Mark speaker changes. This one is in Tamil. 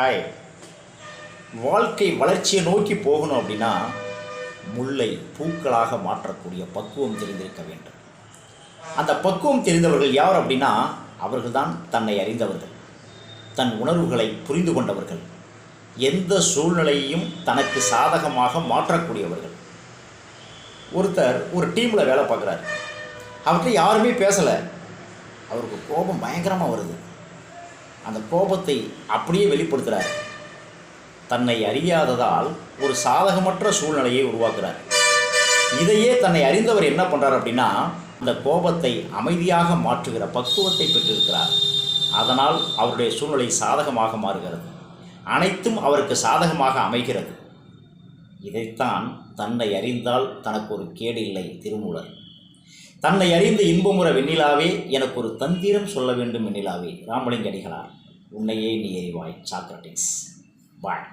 Speaker 1: ஹாய். வாழ்க்கை வளர்ச்சியை நோக்கி போகணும் அப்படின்னா முல்லை பூக்களாக மாற்றக்கூடிய பக்குவம் தெரிந்திருக்க வேண்டும். அந்த பக்குவம் தெரிந்தவர்கள் யார் அப்படின்னா அவர்கள்தான் தன்னை அறிந்தவர்கள். தன் உணர்வுகளை புரிந்து கொண்டவர்கள். எந்த சூழ்நிலையையும் தனக்கு சாதகமாக மாற்றக்கூடியவர்கள். ஒருத்தர் ஒரு டீமில் வேலை பார்க்குறாரு. அவர்கிட்ட யாருமே பேசலை. அவருக்கு கோபம் பயங்கரமாக வருது. அந்த கோபத்தை அப்படியே வெளிப்படுத்துகிறார் தன்னை அறியாததால் ஒரு சாதகமற்ற சூழ்நிலையை உருவாக்குறார். இதையே தன்னை அறிந்தவர் என்ன பண்ணுறார் அப்படின்னா அந்த கோபத்தை அமைதியாக மாற்றுகிற பக்குவத்தை பெற்றிருக்கிறார். அதனால் அவருடைய சூழ்நிலை சாதகமாக மாறுகிறது. அனைத்தும் அவருக்கு சாதகமாக அமைகிறது. இதைத்தான் தன்னை அறிந்தால் தனக்கு ஒரு கேடு இல்லை திருமூலர். தன்னை அறிந்த இன்பமுற வெண்ணிலாவே எனக்கு ஒரு தந்திரம் சொல்ல வேண்டும் வெண்ணிலாவே. ராமலிங்க அடிகளார் உன்னையே நீ அறிவாய் சாக்ரட்டிஸ் பாய்.